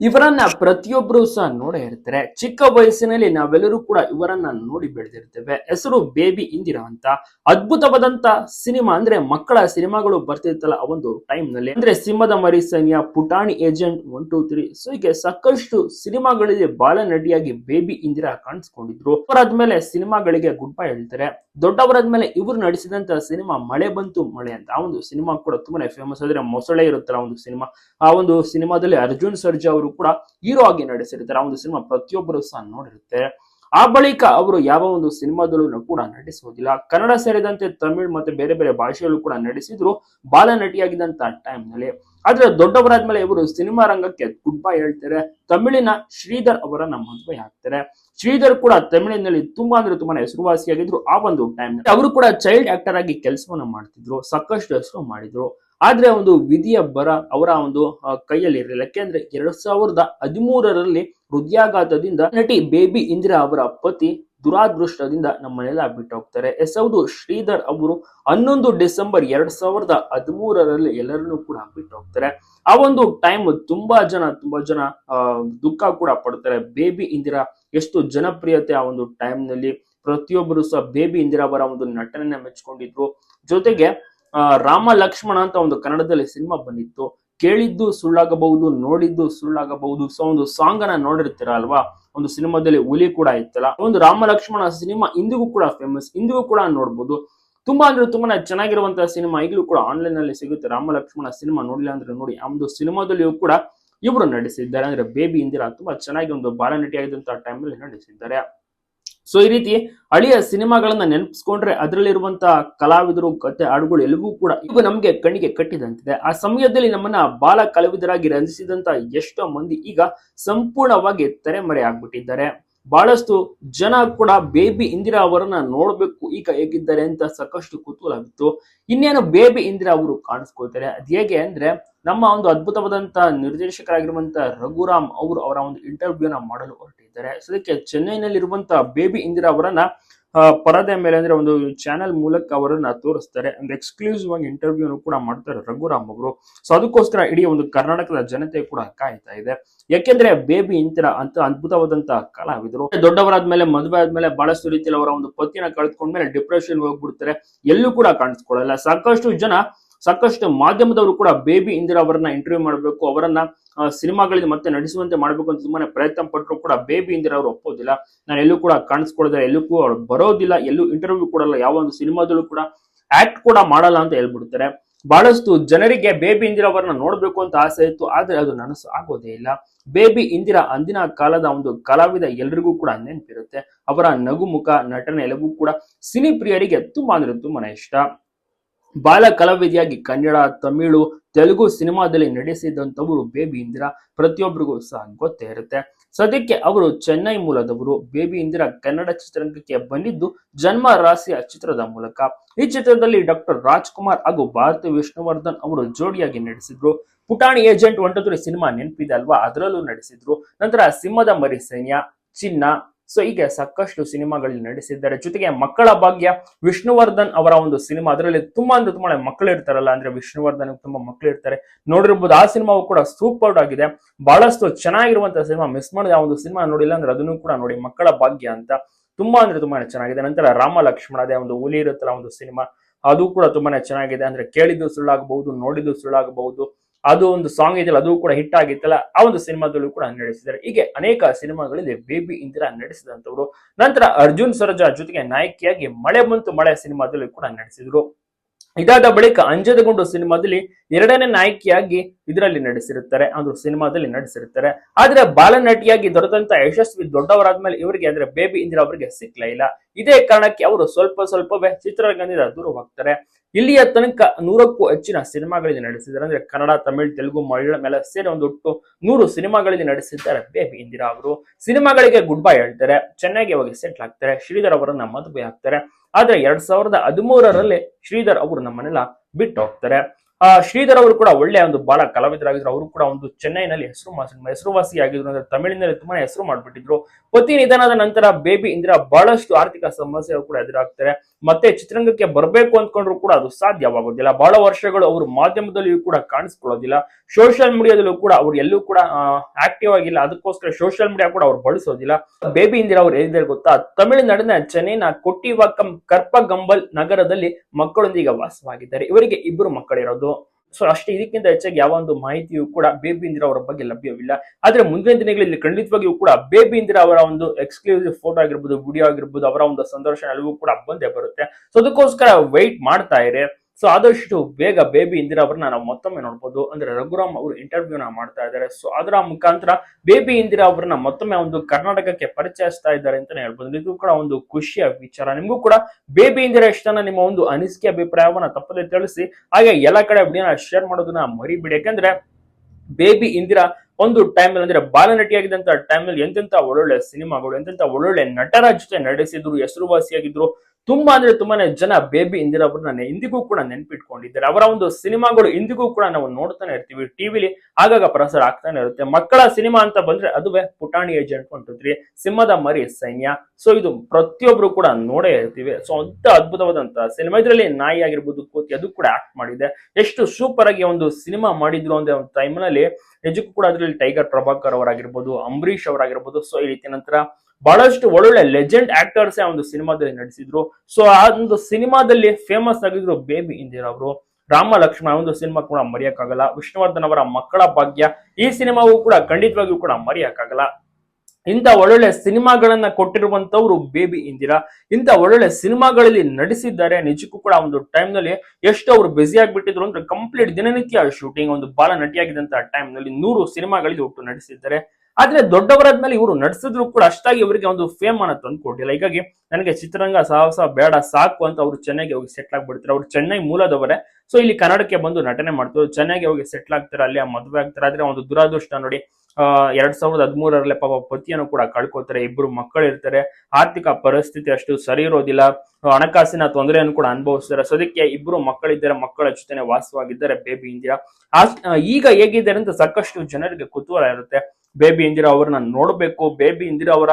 ಇವರನ್ನ ಪ್ರತಿಯೊಬ್ಬರು ಸಹ ನೋಡೇ ಇರ್ತಾರೆ. ಚಿಕ್ಕ ವಯಸ್ಸಿನಲ್ಲಿ ನಾವೆಲ್ಲರೂ ಕೂಡ ಇವರನ್ನ ನೋಡಿ ಬೆಳೆದಿರ್ತೇವೆ. ಹೆಸರು ಬೇಬಿ ಇಂದಿರಾ ಅಂತ. ಅದ್ಭುತವಾದಂತ ಸಿನಿಮಾ ಅಂದ್ರೆ ಮಕ್ಕಳ ಸಿನಿಮಾಗಳು ಬರ್ತಿರ್ತಲ್ಲ ಆ ಒಂದು ಟೈಮ್ನಲ್ಲಿ. ಅಂದ್ರೆ ಸಿಂಹದ ಮರಿ ಸೈನ್ಯ, ಪುಟಾಣಿ agent one two three so ಹೀಗೆ ಸಾಕಷ್ಟು ಸಿನಿಮಾಗಳಿಗೆ ಬಾಲ ನಟಿಯಾಗಿ ಬೇಬಿ ಇಂದಿರಾ ಕಾಣಿಸ್ಕೊಂಡಿದ್ರು. ಅವರಾದ್ಮೇಲೆ ಸಿನಿಮಾಗಳಿಗೆ ಗುಡ್ ಬೈ ಹೇಳ್ತಾರೆ. ದೊಡ್ಡವರಾದ್ಮೇಲೆ ಇವರು ನಡೆಸಿದಂತ ಸಿನಿಮಾ ಮಳೆ ಬಂತು ಮಳೆ ಅಂತ. ಆ ಒಂದು ಸಿನಿಮಾ ಕೂಡ ತುಂಬಾನೇ ಫೇಮಸ್ ಆದ್ರೆ ಮೊಸಳೆ ಇರುತ್ತಲ್ಲ ಒಂದು ಸಿನಿಮಾ. ಆ ಒಂದು ಸಿನಿಮಾದಲ್ಲಿ ಅರ್ಜುನ್ ಸರ್ಜಾ ಅವರು ಕೂಡ ಹೀರೋ ಆಗಿ ನಡೆಸಿರ್ತಾರೆ ಆ ಒಂದು ಸಿನಿಮಾ ಪ್ರತಿಯೊಬ್ಬರು ಸಹ ನೋಡಿರುತ್ತೆ. ಆ ಬಳಿಕ ಅವರು ಯಾವ ಒಂದು ಸಿನಿಮಾದಲ್ಲೂ ಕೂಡ ನಟಿಸುವುದಿಲ್ಲ. ಕನ್ನಡ ಸೇರಿದಂತೆ ತಮಿಳ್ ಮತ್ತೆ ಬೇರೆ ಬೇರೆ ಭಾಷೆಯಲ್ಲೂ ಕೂಡ ನಟಿಸಿದ್ರು. ಬಾಲ ನಟಿಯಾಗಿದ್ದಂತ ಟೈಮ್ನಲ್ಲಿ ಆದ್ರೆ ದೊಡ್ಡವರಾದ್ಮೇಲೆ ಇವರು ಸಿನಿಮಾ ರಂಗಕ್ಕೆ ಗುಡ್ ಬೈ ಹೇಳ್ತಾರೆ. ತಮಿಳಿನ ಶ್ರೀಧರ್ ಅವರನ್ನ ಮದುವೆ ಆಗ್ತಾರೆ. ಶ್ರೀಧರ್ ಕೂಡ ತಮಿಳಿನಲ್ಲಿ ತುಂಬಾ ಅಂದ್ರೆ ತುಂಬಾನೇ ಹೆಸರುವಾಸಿಯಾಗಿದ್ರು ಆ ಒಂದು ಟೈಮ್ ಅವರು ಕೂಡ ಚೈಲ್ಡ್ ಆಕ್ಟರ್ ಆಗಿ ಕೆಲಸವನ್ನ ಮಾಡ್ತಿದ್ರು. ಸಾಕಷ್ಟು ಹೆಸರು ಮಾಡಿದ್ರು. ಆದ್ರೆ ಒಂದು ವಿಧಿಯ ಬರ ಅವರ ಒಂದು ಕೈಯಲ್ಲಿ ಇರಲಿಲ್ಲ. ಯಾಕೆಂದ್ರೆ ಎರಡ್ ಸಾವಿರದ ಹದಿಮೂರರಲ್ಲಿ ಹೃದಯಾಘಾತದಿಂದ ನಟಿ ಬೇಬಿ ಇಂದಿರಾ ಅವರ ಪತಿ ದುರಾದೃಷ್ಟದಿಂದ ನಮ್ಮನೆಲ್ಲ ಬಿಟ್ಟು ಹೋಗ್ತಾರೆ. ಎಸ್, ಹೌದು, ಶ್ರೀಧರ್ ಅವರು ಹನ್ನೊಂದು ಡಿಸೆಂಬರ್ ಎರಡ್ ಸಾವಿರದ ಹದಿಮೂರರಲ್ಲಿ ಎಲ್ಲರನ್ನೂ ಕೂಡ ಬಿಟ್ಟು ಹೋಗ್ತಾರೆ. ಆ ಒಂದು ಟೈಮ್ ತುಂಬಾ ಜನ ತುಂಬಾ ಜನ ದುಃಖ ಕೂಡ ಪಡ್ತಾರೆ. ಬೇಬಿ ಇಂದಿರಾ ಎಷ್ಟು ಜನಪ್ರಿಯತೆ ಆ ಒಂದು ಟೈಮ್ನಲ್ಲಿ. ಪ್ರತಿಯೊಬ್ಬರು ಸಹ ಬೇಬಿ ಇಂದಿರಾ ಅವರ ಒಂದು ನಟನೆಯನ್ನ ಮೆಚ್ಕೊಂಡಿದ್ರು. ಜೊತೆಗೆ ರಾಮ ಲಕ್ಷ್ಮಣ ಅಂತ ಒಂದು ಕನ್ನಡದಲ್ಲಿ ಸಿನಿಮಾ ಬಂದಿತ್ತು. ಕೇಳಿದ್ದು ಸುಳ್ಳಾಗಬಹುದು, ನೋಡಿದ್ದು ಸುಳ್ಳಾಗಬಹುದು. ಸೊ ಒಂದು ಸಾಂಗ್ ಅನ್ನ ನೋಡಿರ್ತೀರ ಅಲ್ವಾ? ಒಂದು ಸಿನಿಮಾದಲ್ಲಿ ಹುಲಿ ಕೂಡ ಇತ್ತಲ್ಲ. ಒಂದು ರಾಮ ಲಕ್ಷ್ಮಣ ಸಿನಿಮಾ ಇಂದಿಗೂ ಕೂಡ ಫೇಮಸ್ ಇಂದಿಗೂ ಕೂಡ ನೋಡ್ಬೋದು. ತುಂಬಾ ಅಂದ್ರೆ ತುಂಬಾ ಚೆನ್ನಾಗಿರುವಂತಹ ಸಿನಿಮಾ ಈಗಲೂ ಕೂಡ ಆನ್ಲೈನ್ ಅಲ್ಲಿ ಸಿಗುತ್ತೆ. ರಾಮ ಲಕ್ಷ್ಮಣ ಸಿನಿಮಾ ನೋಡಿಲ್ಲ ಅಂದ್ರೆ ನೋಡಿ ಆ ಒಂದು ಸಿನಿಮಾದಲ್ಲಿಯೂ ಕೂಡ ಇವರು ನಡೆಸಿದ್ದಾರೆ ಅಂದ್ರೆ ಬೇಬಿ ಇಂದಿರಾ ತುಂಬಾ ಚೆನ್ನಾಗಿ ಒಂದು ಬಾಲ ಟೈಮ್ ಅಲ್ಲಿ ನಡೆಸಿದ್ದಾರೆ ಸೊ ಈ ರೀತಿ ಹಳೆಯ ಸಿನಿಮಾಗಳನ್ನ ನೆನಪಿಸ್ಕೊಂಡ್ರೆ ಅದರಲ್ಲಿರುವಂತಹ ಕಲಾವಿದರು, ಕತೆ, ಹಾಡುಗಳು ಎಲ್ಲವೂ ಕೂಡ ಇವು ನಮಗೆ ಕಣ್ಣಿಗೆ ಕಟ್ಟಿದಂತಿದೆ. ಆ ಸಮಯದಲ್ಲಿ ನಮ್ಮನ್ನ ಬಾಲ ಕಲಾವಿದರಾಗಿ ರಂಜಿಸಿದಂತ ಎಷ್ಟೋ ಮಂದಿ ಈಗ ಸಂಪೂರ್ಣವಾಗಿ ತೆರೆಮರೆ ಆಗ್ಬಿಟ್ಟಿದ್ದಾರೆ. ಬಹಳಷ್ಟು ಜನ ಕೂಡ ಬೇಬಿ ಇಂದಿರಾ ಅವರನ್ನ ನೋಡ್ಬೇಕು ಈಗ ಹೇಗಿದ್ದಾರೆ ಅಂತ ಸಾಕಷ್ಟು ಕುತೂಹಲವಿತ್ತು ಇನ್ನೇನು ಬೇಬಿ ಇಂದಿರಾ ಅವರು ಕಾಣಿಸ್ಕೊಳ್ತಾರೆ. ಅದ್ ಹೇಗೆ ಅಂದ್ರೆ ನಮ್ಮ ಒಂದು ಅದ್ಭುತವಾದಂತ ನಿರ್ದೇಶಕರಾಗಿರುವಂತ ರಘುರಾಮ್ ಅವರು ಅವರ ಒಂದು ಇಂಟರ್ವ್ಯೂನ ಮಾಡಲು ಹೊರಟಿದ್ದಾರೆ. ಸೊ ಅದಕ್ಕೆ ಚೆನ್ನೈನಲ್ಲಿರುವಂತ ಬೇಬಿ ಇಂದಿರಾ ಅವರನ್ನ ಪರದೆ ಮೇಲೆ ಅಂದ್ರೆ ಒಂದು ಚಾನೆಲ್ ಮೂಲಕ ಅವರನ್ನ ತೋರಿಸ್ತಾರೆ. ಅಂದ್ರೆ ಎಕ್ಸ್ಕ್ಲೂಸಿವ್ ಆಗಿ ಇಂಟರ್ವ್ಯೂನು ಕೂಡ ಮಾಡ್ತಾರೆ ರಘುರಾಮ್ ಅವರು. ಸೊ ಅದಕ್ಕೋಸ್ಕರ ಇಡೀ ಒಂದು ಕರ್ನಾಟಕದ ಜನತೆ ಕೂಡ ಕಾಯ್ತಾ ಇದೆ. ಯಾಕೆಂದ್ರೆ ಬೇಬಿ ಇಂದಿರಾ ಅಂತ ಅದ್ಭುತವಾದಂತಹ ಕಲಾವಿದರು. ದೊಡ್ಡವರಾದ್ಮೇಲೆ, ಮದುವೆ ಆದ್ಮೇಲೆ ಬಹಳಷ್ಟು ರೀತಿಯಲ್ಲಿ ಅವರ ಒಂದು ಪತಿನ ಕಳೆದುಕೊಂಡ್ಮೇಲೆ ಡಿಪ್ರೆಷನ್ ಹೋಗ್ಬಿಡ್ತಾರೆ. ಎಲ್ಲೂ ಕೂಡ ಕಾಣಿಸ್ಕೊಳ್ಳಲ್ಲ. ಸಾಕಷ್ಟು ಜನ ಸಾಕಷ್ಟು ಮಾಧ್ಯಮದವರು ಕೂಡ ಬೇಬಿ ಇಂದಿರಾ ಅವರನ್ನ ಇಂಟರ್ವ್ಯೂ ಮಾಡಬೇಕು, ಅವರನ್ನ ಸಿನಿಮಾಗಳಿಗೆ ಮತ್ತೆ ನಡೆಸುವಂತೆ ಮಾಡಬೇಕು ಅಂತ ತುಂಬಾನೇ ಪ್ರಯತ್ನ ಪಟ್ಟರು ಕೂಡ ಬೇಬಿ ಇಂದಿರಾ ಅವರು ಒಪ್ಪೋದಿಲ್ಲ. ನಾನು ಎಲ್ಲೂ ಕೂಡ ಕಾಣಿಸ್ಕೊಳ್ಳೋದಿಲ್ಲ ಎಲ್ಲೂ ಕೂಡ ಅವ್ರು ಬರೋದಿಲ್ಲ, ಎಲ್ಲೂ ಇಂಟರ್ವ್ಯೂ ಕೊಡಲ್ಲ, ಯಾವ ಒಂದು ಸಿನಿಮಾದಲ್ಲೂ ಕೂಡ ಆಕ್ಟ್ ಕೂಡ ಮಾಡಲ್ಲ ಅಂತ ಹೇಳ್ಬಿಡ್ತಾರೆ. ಬಹಳಷ್ಟು ಜನರಿಗೆ ಬೇಬಿ ಇಂದಿರಾ ಅವರನ್ನ ನೋಡಬೇಕು ಅಂತ ಆಸೆ ಇತ್ತು, ಆದ್ರೆ ಅದು ನನಸು ಆಗೋದೇ ಇಲ್ಲ. ಬೇಬಿ ಇಂದಿರಾ ಅಂದಿನ ಕಾಲದ ಒಂದು ಕಲಾವಿದ ಎಲ್ರಿಗೂ ಕೂಡ ನೆನಪಿರುತ್ತೆ. ಅವರ ನಗುಮುಖ ನಟನೆ ಎಲ್ಲವೂ ಕೂಡ ಸಿನಿ ಪ್ರಿಯರಿಗೆ ತುಂಬಾ ಅಂದ್ರೆ ತುಂಬಾನೇ ಇಷ್ಟ. ಬಾಲ ಕಲಾವಿದೆಯಾಗಿ ಕನ್ನಡ, ತಮಿಳು, ತೆಲುಗು ಸಿನಿಮಾದಲ್ಲಿ ನಡೆಸಿದಂಥವರು ಬೇಬಿ ಇಂದಿರಾ ಪ್ರತಿಯೊಬ್ಬರಿಗೂ ಸಹ ಗೊತ್ತೇ ಇರುತ್ತೆ. ಸದ್ಯಕ್ಕೆ ಅವರು ಚೆನ್ನೈ ಮೂಲದವರು. ಬೇಬಿ ಇಂದಿರಾ ಕನ್ನಡ ಚಿತ್ರರಂಗಕ್ಕೆ ಬಂದಿದ್ದು ಜನ್ಮ ರಾಶಿಯ ಚಿತ್ರದ ಮೂಲಕ. ಈ ಚಿತ್ರದಲ್ಲಿ ಡಾಕ್ಟರ್ ರಾಜ್ಕುಮಾರ್ ಹಾಗೂ ಭಾರತಿ ವಿಷ್ಣುವರ್ಧನ್ ಅವರು ಜೋಡಿಯಾಗಿ ನಡೆಸಿದ್ರು ಪುಟಾಣಿ ಏಜೆಂಟ್ ಒಂಟು ಸಿನಿಮಾ ನೆನಪಿದೆ ಅಲ್ವಾ? ಅದರಲ್ಲೂ ನಡೆಸಿದ್ರು ನಂತರ ಸಿಂಹದ ಮರಿ ಸೈನ್ಯ, ಚಿನ್ನ ಸೊ ಹೀಗೆ ಸಾಕಷ್ಟು ಸಿನಿಮಾಗಳಲ್ಲಿ ನಡೆಸಿದ್ದಾರೆ ಜೊತೆಗೆ ಮಕ್ಕಳ ಭಾಗ್ಯ, ವಿಷ್ಣುವರ್ಧನ್ ಅವರ ಒಂದು ಸಿನಿಮಾ, ಅದರಲ್ಲಿ ತುಂಬಾ ಅಂದ್ರೆ ತುಂಬಾ ಮಕ್ಕಳು ಇರ್ತಾರಲ್ಲ ಅಂದ್ರೆ ವಿಷ್ಣುವರ್ಧನ್ ತುಂಬಾ ಮಕ್ಕಳು ಇರ್ತಾರೆ ನೋಡಿರ್ಬೋದು, ಆ ಸಿನಿಮಾವು ಕೂಡ ಸೂಪರ್ ಆಗಿದೆ. ಬಹಳಷ್ಟು ಚೆನ್ನಾಗಿರುವಂತಹ ಸಿನಿಮಾ ಮಿಸ್ ಮಾಡಿದ ಆ ಒಂದು ಸಿನಿಮಾ ನೋಡಿಲ್ಲ ಅಂದ್ರೆ ಅದನ್ನು ಕೂಡ ನೋಡಿ ಮಕ್ಕಳ ಭಾಗ್ಯ ಅಂತ ತುಂಬಾ ಅಂದ್ರೆ ತುಂಬಾ ಚೆನ್ನಾಗಿದೆ. ನಂತರ ರಾಮ ಲಕ್ಷ್ಮಣ ಅದೇ ಒಂದು ಹುಲಿ ಇರುತ್ತಲ್ಲ ಒಂದು ಸಿನಿಮಾ, ಅದು ಕೂಡ ತುಂಬಾನೇ ಚೆನ್ನಾಗಿದೆ. ಅಂದ್ರೆ ಕೇಳಿದ್ದು ಸುಳ್ಳಾಗಬಹುದು, ನೋಡಿದ್ದು ಸುಳ್ಳಾಗಬಹುದು. ಅದು ಒಂದು ಸಾಂಗ್ ಇದೆಯಲ್ಲ, ಅದು ಕೂಡ ಹಿಟ್ ಆಗಿತ್ತಲ್ಲ, ಆ ಒಂದು ಸಿನಿಮಾದಲ್ಲೂ ಕೂಡ ನಡೆಸಿದ್ದಾರೆ ಹೀಗೆ ಅನೇಕ ಸಿನಿಮಾಗಳಲ್ಲಿ ಬೇಬಿ ಇಂದಿರಾ ನಡೆಸಿದಂಥವ್ರು ನಂತರ ಅರ್ಜುನ್ ಸರ್ಜಾ ಜೊತೆಗೆ ನಾಯಕಿಯಾಗಿ ಮಳೆ ಬಂತು ಮಳೆ ಸಿನಿಮಾದಲ್ಲಿ ಕೂಡ ನಡೆಸಿದ್ರು ಇದಾದ ಬಳಿಕ ಅಂಜದಗೊಂಡು ಸಿನಿಮಾದಲ್ಲಿ ಎರಡನೇ ನಾಯಕಿಯಾಗಿ ಇದರಲ್ಲಿ ನಡೆಸಿರುತ್ತಾರೆ ಅದು ಸಿನಿಮಾದಲ್ಲಿ ನಡೆಸಿರುತ್ತಾರೆ ಆದ್ರೆ ಬಾಲನಟಿಯಾಗಿ ದೊರೆತಂತ ಯಶಸ್ವಿ ದೊಡ್ಡವರಾದ್ಮೇಲೆ ಇವರಿಗೆ ಅಂದ್ರೆ ಬೇಬಿ ಇಂದಿರಾ ಅವರಿಗೆ ಸಿಕ್ಲೇ ಇಲ್ಲ. ಇದೇ ಕಾರಣಕ್ಕೆ ಅವರು ಸ್ವಲ್ಪ ಸ್ವಲ್ಪವೇ ಚಿತ್ರರಂಗದಿಂದ ದೂರವಾಗ್ತಾರೆ ಇಲ್ಲಿಯ ತನಕ ನೂರಕ್ಕೂ ಹೆಚ್ಚಿನ ಸಿನಿಮಾಗಳಲ್ಲಿ ನಡೆಸಿದ್ದಾರೆ ಅಂದ್ರೆ ಕನ್ನಡ ತಮಿಳು ತೆಲುಗು ಮಲಯಾಳಂ ಎಲ್ಲ ಸೇರಿ ಒಂದು ಒಟ್ಟು ನೂರು ಸಿನಿಮಾಗಳಲ್ಲಿ ನಡೆಸಿದ್ದಾರೆ ಬೇಬಿ ಇಂದಿರಾ ಅವರು. ಸಿನಿಮಾಗಳಿಗೆ ಗುಡ್ ಬೈ ಹೇಳ್ತಾರೆ. ಚೆನ್ನೈಗೆ ಹೋಗಿ ಸೆಟ್ಲ್ ಆಗ್ತಾರೆ. ಶ್ರೀಧರ್ ಅವರನ್ನ ಮದುವೆ ಆಗ್ತಾರೆ. ಆದ್ರೆ ಎರಡ್ ಸಾವಿರದ ಹದಿಮೂರರಲ್ಲಿ ಶ್ರೀಧರ್ ಅವರು ನಮ್ಮನ್ನೆಲ್ಲ ಬಿಟ್ಟು ಹೋಗ್ತಾರೆ. ಆ, ಶ್ರೀಧರ್ ಅವರು ಕೂಡ ಒಳ್ಳೆಯ ಒಂದು ಬಾಲ ಕಲಾವಿದರಾಗಿದ್ರು. ಅವರು ಕೂಡ ಒಂದು ಚೆನ್ನೈನಲ್ಲಿ ಹೆಸರು ಹೆಸರುವಾಸಿ ಆಗಿದ್ರು. ಅಂದ್ರೆ ತಮಿಳಿನಲ್ಲಿ ತುಂಬಾ ಹೆಸರು ಮಾಡ್ಬಿಟ್ಟಿದ್ರು. ಪತಿ ನಿಧನದ ನಂತರ ಬೇಬಿ ಇಂದಿರಾ ಬಹಳಷ್ಟು ಆರ್ಥಿಕ ಸಮಸ್ಯೆ ಕೂಡ ಎದುರಾಗ್ತಾರೆ. ಮತ್ತೆ ಚಿತ್ರರಂಗಕ್ಕೆ ಬರಬೇಕು ಅಂದ್ಕೊಂಡ್ರು ಕೂಡ ಅದು ಸಾಧ್ಯವಾಗೋದಿಲ್ಲ. ಬಹಳ ವರ್ಷಗಳು ಅವರು ಮಾಧ್ಯಮದಲ್ಲಿಯೂ ಕೂಡ ಕಾಣಿಸ್ಕೊಳ್ಳೋದಿಲ್ಲ. ಸೋಷಿಯಲ್ ಮೀಡಿಯಾದಲ್ಲೂ ಕೂಡ ಅವ್ರು ಎಲ್ಲೂ ಕೂಡ ಆಕ್ಟಿವ್ ಆಗಿಲ್ಲ. ಅದಕ್ಕೋಸ್ಕರ ಸೋಷಿಯಲ್ ಮೀಡಿಯಾ ಕೂಡ ಅವ್ರು ಬಳಸೋದಿಲ್ಲ. ಬೇಬಿ ಇಂದಿರಾ ಅವ್ರು ಹೇಳಿದ್ರೆ ಗೊತ್ತಾ, ತಮಿಳುನಾಡಿನ ಚೆನ್ನೈನ ಕೊಟ್ಟಿವಾಕಂ ಕರ್ಪಗಂಬಲ್ ನಗರದಲ್ಲಿ ಮಕ್ಕಳೊಂದಿಗೆ ವಾಸವಾಗಿದ್ದಾರೆ. ಇವರಿಗೆ ಇಬ್ಬರು ಮಕ್ಕಳಿರೋದು. ಸೊ ಅಷ್ಟೇ ಇದಕ್ಕಿಂತ ಹೆಚ್ಚಾಗಿ ಯಾವ ಒಂದು ಮಾಹಿತಿಯು ಕೂಡ ಬೇಬಿ ಇಂದಿರಾ ಅವರ ಬಗ್ಗೆ ಲಭ್ಯವಿಲ್ಲ. ಆದ್ರೆ ಮುಂದಿನ ದಿನಗಳಲ್ಲಿ ಖಂಡಿತವಾಗಿಯೂ ಕೂಡ ಬೇಬಿ ಇಂದಿರಾ ಅವರ ಒಂದು ಎಕ್ಸ್ಕ್ಲೂಸಿವ್ ಫೋಟೋ ಆಗಿರ್ಬೋದು ವಿಡಿಯೋ ಆಗಿರ್ಬೋದು, ಅವರ ಒಂದು ಸಂದರ್ಶನ ಎಲ್ಲವೂ ಕೂಡ ಬಂದೇ ಬರುತ್ತೆ. ಸೊ ಅದಕ್ಕೋಸ್ಕರ ವೈಟ್ ಮಾಡ್ತಾ ಇರಿ. ಸೊ ಆದಷ್ಟು ಬೇಗ ಬೇಬಿ ಇಂದಿರಾ ಅವ್ರನ್ನ ನಾವು ಮತ್ತೊಮ್ಮೆ ನೋಡ್ಬೋದು. ಅಂದ್ರೆ ರಘುರಾಮ್ ಅವರು ಇಂಟರ್ವ್ಯೂನ ಮಾಡ್ತಾ ಇದ್ದಾರೆ. ಸೊ ಅದರ ಮುಖಾಂತರ ಬೇಬಿ ಇಂದಿರಾ ಅವ್ರನ್ನ ಮತ್ತೊಮ್ಮೆ ಒಂದು ಕರ್ನಾಟಕಕ್ಕೆ ಪರಿಚಯಿಸ್ತಾ ಇದ್ದಾರೆ ಅಂತಾನೆ ಹೇಳ್ಬೋದು. ಇದು ಕೂಡ ಒಂದು ಖುಷಿಯ ವಿಚಾರ. ನಿಮಗೂ ಕೂಡ ಬೇಬಿ ಇಂದಿರಾ ಇಷ್ಟನ ನಿಮ್ಮ ಒಂದು ಅನಿಸಿಕೆ, ಅಭಿಪ್ರಾಯವನ್ನ ತಪ್ಪದೆ ತಿಳಿಸಿ. ಹಾಗೆ ಎಲ್ಲ ಕಡೆ ವಿಡಿಯೋನ ಶೇರ್ ಮಾಡೋದನ್ನ ಮರಿಬಿಡಿ. ಯಾಕಂದ್ರೆ ಬೇಬಿ ಇಂದಿರಾ ಒಂದು ಟೈಮಲ್ಲಿ ಅಂದ್ರೆ ಬಾಲನಟಿಯಾಗಿದ್ದಂತ ಟೈಮಲ್ಲಿ ಎಂತೆಂತ ಒಳ್ಳೊಳ್ಳೆ ಸಿನಿಮಾಗಳು ಎಂತೆಂತ ಒಳ್ಳೊಳ್ಳೆ ನಟರ ಜೊತೆ ನಡೆಸಿದ್ರು, ಹೆಸರುವಾಸಿಯಾಗಿದ್ರು. ತುಂಬಾ ಅಂದ್ರೆ ತುಂಬಾನೇ ಜನ ಬೇಬಿ ಇಂದಿರಾ ಇಂದಿಗೂ ಕೂಡ ನೆನ್ಪಿಟ್ಕೊಂಡಿದ್ದಾರೆ. ಅವರ ಒಂದು ಸಿನಿಮಾಗಳು ಇಂದಿಗೂ ಕೂಡ ನಾವು ನೋಡ್ತಾನೆ ಇರ್ತೀವಿ. ಟಿವಿಲಿ ಆಗಾಗ ಪ್ರಸಾರ ಆಗ್ತಾನೆ ಇರುತ್ತೆ. ಮಕ್ಕಳ ಸಿನಿಮಾ ಅಂತ ಬಂದ್ರೆ ಅದುವೇ ಪುಟಾಣಿ ಏಜೆಂಟ್ ಅಂತಿದ್ರಿ, ಸಿಂಹದ ಮರಿ ಸೈನ್ಯ. ಸೊ ಇದು ಪ್ರತಿಯೊಬ್ರು ಕೂಡ ನೋಡೇ ಇರ್ತೀವಿ. ಸೊ ಅಂತ ಅದ್ಭುತವಾದಂತ ಸಿನಿಮಾ. ಇದರಲ್ಲಿ ನಾಯಿ ಆಗಿರ್ಬೋದು, ಕೋತಿ, ಅದು ಕೂಡ ಆಕ್ಟ್ ಮಾಡಿದೆ. ಎಷ್ಟು ಸೂಪರ್ ಆಗಿ ಒಂದು ಸಿನಿಮಾ ಮಾಡಿದ್ರು ಅಂದ್ರೆ ಒಂದು ಟೈಮ್ನಲ್ಲಿ ನಿಜಕ್ಕೂ ಕೂಡ ಅದರಲ್ಲಿ ಟೈಗರ್ ಪ್ರಭಾಕರ್ ಅವರಾಗಿರ್ಬೋದು, ಅಂಬರೀಷ್ ಅವರಾಗಿರ್ಬೋದು. ಸೊ ಈ ರೀತಿ ನಂತರ ಬಹಳಷ್ಟು ಒಳ್ಳೊಳ್ಳೆ ಲೆಜೆಂಡ್ ಆಕ್ಟರ್ಸ್ ಆ ಒಂದು ಸಿನಿಮಾದಲ್ಲಿ ನಡೆಸಿದ್ರು ಸೊ ಆ ಒಂದು ಸಿನಿಮಾದಲ್ಲಿ ಫೇಮಸ್ ಆಗಿದ್ರು ಬೇಬಿ ಇಂದಿರಾ ಅವರು. ರಾಮ ಲಕ್ಷ್ಮಣ ಒಂದು ಸಿನಿಮಾ ಕೂಡ ಮರೆಯಕ್ಕಾಗಲ್ಲ. ವಿಷ್ಣುವರ್ಧನ್ ಅವರ ಮಕ್ಕಳ ಭಾಗ್ಯ ಈ ಸಿನಿಮಾವು ಕೂಡ ಖಂಡಿತವಾಗಿಯೂ ಕೂಡ ಮರೆಯಕ್ಕಾಗಲ್ಲ. ಇಂಥ ಒಳ್ಳೊಳ್ಳೆ ಸಿನಿಮಾಗಳನ್ನ ಕೊಟ್ಟಿರುವಂತವ್ರು ಬೇಬಿ ಇಂದಿರಾ. ಇಂಥ ಒಳ್ಳೊಳ್ಳೆ ಸಿನಿಮಾಗಳಲ್ಲಿ ನಟಿಸಿದ್ದಾರೆ. ನಿಜಕ್ಕೂ ಕೂಡ ಒಂದು ಟೈಮ್ನಲ್ಲಿ ಎಷ್ಟು ಅವರು ಬ್ಯುಸಿ ಆಗಿಬಿಟ್ಟಿದ್ರು ಅಂದ್ರೆ ಕಂಪ್ಲೀಟ್ ದಿನನಿತ್ಯ ಶೂಟಿಂಗ್ ಒಂದು ಬಾಲ ನಟಿಯಾಗಿದ್ದಂತ ಟೈಮ್ನಲ್ಲಿ ನೂರು ಸಿನಿಮಾಗಳಿಗೆ ಒಟ್ಟು ನಟಿಸಿದ್ದಾರೆ. ಆದ್ರೆ ದೊಡ್ಡವರಾದ್ಮೇಲೆ ಇವರು ನಡೆಸಿದ್ರು ಕೂಡ ಅಷ್ಟಾಗಿ ಇವರಿಗೆ ಒಂದು ಫೇಮ್ ಅನ್ನ ತಂದ್ಕೊಟ್ಟಿಲ್ಲ ಹೀಗಾಗಿ ನನಗೆ ಚಿತ್ರರಂಗ ಸಾಹಸ ಬೇಡ, ಸಾಕು ಅಂತ ಅವರು ಚೆನ್ನಾಗಿ ಹೋಗಿ ಸೆಟ್ಲ್ ಆಗ್ಬಿಡ್ತಾರೆ. ಅವ್ರು ಚೆನ್ನೈ ಮೂಲದವರೇ. ಸೊ ಇಲ್ಲಿ ಕನ್ನಡಕ್ಕೆ ಬಂದು ನಟನೆ ಮಾಡ್ತಾರೆ ಚೆನ್ನಾಗಿ ಹೋಗಿ ಸೆಟ್ಲ್ ಆಗ್ತಾರೆ, ಅಲ್ಲಿ ಮದುವೆ ಆಗ್ತಾರೆ. ಆದ್ರೆ ಒಂದು ದುರಾದೃಷ್ಟ ನೋಡಿ ಎರಡ್ ಸಾವಿರದ ಹದಿಮೂರರಲ್ಲೇ ಪಾಪ ಪತಿಯನ್ನು ಕೂಡ ಕಳ್ಕೊತಾರೆ. ಇಬ್ರು ಮಕ್ಕಳು ಇರ್ತಾರೆ. ಆರ್ಥಿಕ ಪರಿಸ್ಥಿತಿ ಅಷ್ಟು ಸರಿ ಇರೋದಿಲ್ಲ. ಹಣಕಾಸಿನ ತೊಂದರೆಯನ್ನು ಕೂಡ ಅನುಭವಿಸ್ತಾರೆ. ಸೊ ಅದಕ್ಕೆ ಇಬ್ರು ಮಕ್ಕಳಿದ್ದಾರೆ. ಮಕ್ಕಳ ಜೊತೆನೆ ವಾಸವಾಗಿದ್ದಾರೆ ಬೇಬಿ ಇಂದಿರಾ ಈಗ ಹೇಗಿದ್ದಾರೆ ಅಂತ ಸಾಕಷ್ಟು ಜನರಿಗೆ ಕುತೂಹಲ ಇರುತ್ತೆ. ಬೇಬಿ ಇಂದಿರಾ ಅವ್ರನ್ನ ನೋಡ್ಬೇಕು ಬೇಬಿ ಇಂದಿರಾ ಅವರ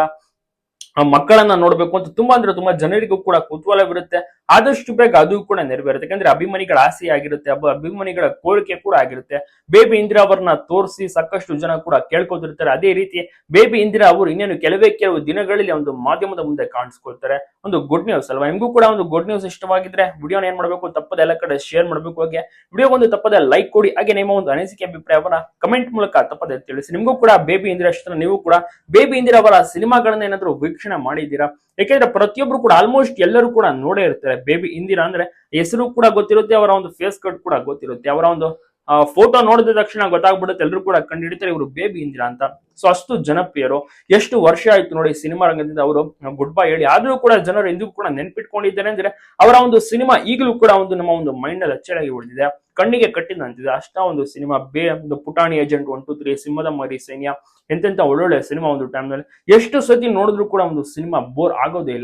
ಆ ಮಕ್ಕಳನ್ನ ನೋಡ್ಬೇಕು ಅಂತ ತುಂಬಾ ಅಂದ್ರೆ ತುಂಬಾ ಜನರಿಗೂ ಕೂಡ ಕುತೂಹಲವಿರುತ್ತೆ. ಆದಷ್ಟು ಬೇಗ ಅದು ಕೂಡ ನೆರವೇರುತ್ತೆ. ಯಾಕಂದ್ರೆ ಅಭಿಮಾನಿಗಳ ಆಸೆ ಆಗಿರುತ್ತೆ ಅಬ್ಬ ಅಭಿಮಾನಿಗಳ ಕೋರಿಕೆ ಕೂಡ ಆಗಿರುತ್ತೆ. ಬೇಬಿ ಇಂದಿರಾ ಅವರನ್ನ ತೋರಿಸಿ ಸಾಕಷ್ಟು ಜನ ಕೂಡ ಕೇಳ್ಕೊತಿರ್ತಾರೆ. ಅದೇ ರೀತಿ ಬೇಬಿ ಇಂದಿರಾ ಅವರು ಇನ್ನೇನು ಕೆಲವೇ ಕೆಲವು ದಿನಗಳಲ್ಲಿ ಒಂದು ಮಾಧ್ಯಮದ ಮುಂದೆ ಕಾಣಿಸ್ಕೊಳ್ತಾರೆ. ಒಂದು ಗುಡ್ ನ್ಯೂಸ್ ಅಲ್ವಾ? ನಿಮಗೂ ಕೂಡ ಒಂದು ಗುಡ್ ನ್ಯೂಸ್ ಇಷ್ಟವಾಗಿದ್ರೆ ವಿಡಿಯೋನ ಏನ್ ಮಾಡಬೇಕು? ತಪ್ಪದ ಎಲ್ಲ ಕಡೆ ಶೇರ್ ಮಾಡಬೇಕು ಹಾಗೆ. ವಿಡಿಯೋ ಒಂದು ತಪ್ಪದ ಲೈಕ್ ಕೊಡಿ. ಹಾಗೆ ನಿಮ್ಮ ಒಂದು ಅನಿಸಿಕೆ ಅಭಿಪ್ರಾಯವನ್ನ ಕಮೆಂಟ್ ಮೂಲಕ ತಪ್ಪದೆ ತಿಳಿಸಿ. ನಿಮಗೂ ಕೂಡ ಬೇಬಿ ಇಂದಿರಾ ನೀವು ಕೂಡ ಬೇಬಿ ಇಂದಿರಾ ಅವರ ಸಿನಿಮಾಗಳನ್ನ ಏನಾದ್ರು ವೀಕ್ಷಣೆ ಮಾಡಿದ್ದೀರಾ? ಯಾಕೆಂದ್ರೆ ಪ್ರತಿಯೊಬ್ರು ಕೂಡ ಆಲ್ಮೋಸ್ಟ್ ಎಲ್ಲರೂ ಕೂಡ ನೋಡೇ ಇರ್ತಾರೆ. ಬೇಬಿ ಇಂದಿರಾ ಅಂದ್ರೆ ಹೆಸರು ಕೂಡ ಗೊತ್ತಿರುತ್ತೆ, ಅವರ ಒಂದು ಫೇಸ್ ಕಟ್ ಕೂಡ ಗೊತ್ತಿರುತ್ತೆ. ಅವರ ಒಂದು ಫೋಟೋ ನೋಡಿದ ತಕ್ಷಣ ಗೊತ್ತಾಗ್ಬಿಡುತ್ತೆ. ಎಲ್ಲರೂ ಕೂಡ ಕಂಡು ಹಿಡಿತಾರೆ ಇವರು ಬೇಬಿ ಇಂದಿರಾ ಅಂತ. ಸೊ ಅಷ್ಟು ಜನಪ್ರಿಯರು. ಎಷ್ಟು ವರ್ಷ ಆಯ್ತು ನೋಡಿ ಸಿನಿಮಾ ರಂಗದಿಂದ ಅವರು ಗುಡ್ ಬೈ ಹೇಳಿ. ಆದ್ರೂ ಕೂಡ ಜನರು ಎಂದಿಗೂ ಕೂಡ ನೆನ್ಪಿಟ್ಕೊಂಡಿದ್ದಾರೆ ಅಂದ್ರೆ ಅವರ ಒಂದು ಸಿನಿಮಾ ಈಗಲೂ ಕೂಡ ಒಂದು ನಮ್ಮ ಒಂದು ಮೈಂಡ್ ಅಲ್ಲಿ ಅಚ್ಚಳಾಗಿ ಉಳಿದಿದೆ. ಕಣ್ಣಿಗೆ ಕಟ್ಟಿದಂತಿದೆ ಅಷ್ಟ ಒಂದು ಸಿನಿಮಾ ಬೇ, ಒಂದು ಪುಟಾಣಿ ಏಜೆಂಟ್ ಒನ್ ಟು ತ್ರೀ ಸಿಂಹದ ಮರಿ, ಸೈನ್ಯ, ಎಂತೆಂತ ಒಳ್ಳೊಳ್ಳೆ ಸಿನಿಮಾ ಒಂದು ಟೈಮ್ನಲ್ಲಿ. ಎಷ್ಟು ಸತಿ ನೋಡಿದ್ರು ಕೂಡ ಒಂದು ಸಿನಿಮಾ ಬೋರ್ ಆಗೋದೇ ಇಲ್ಲ.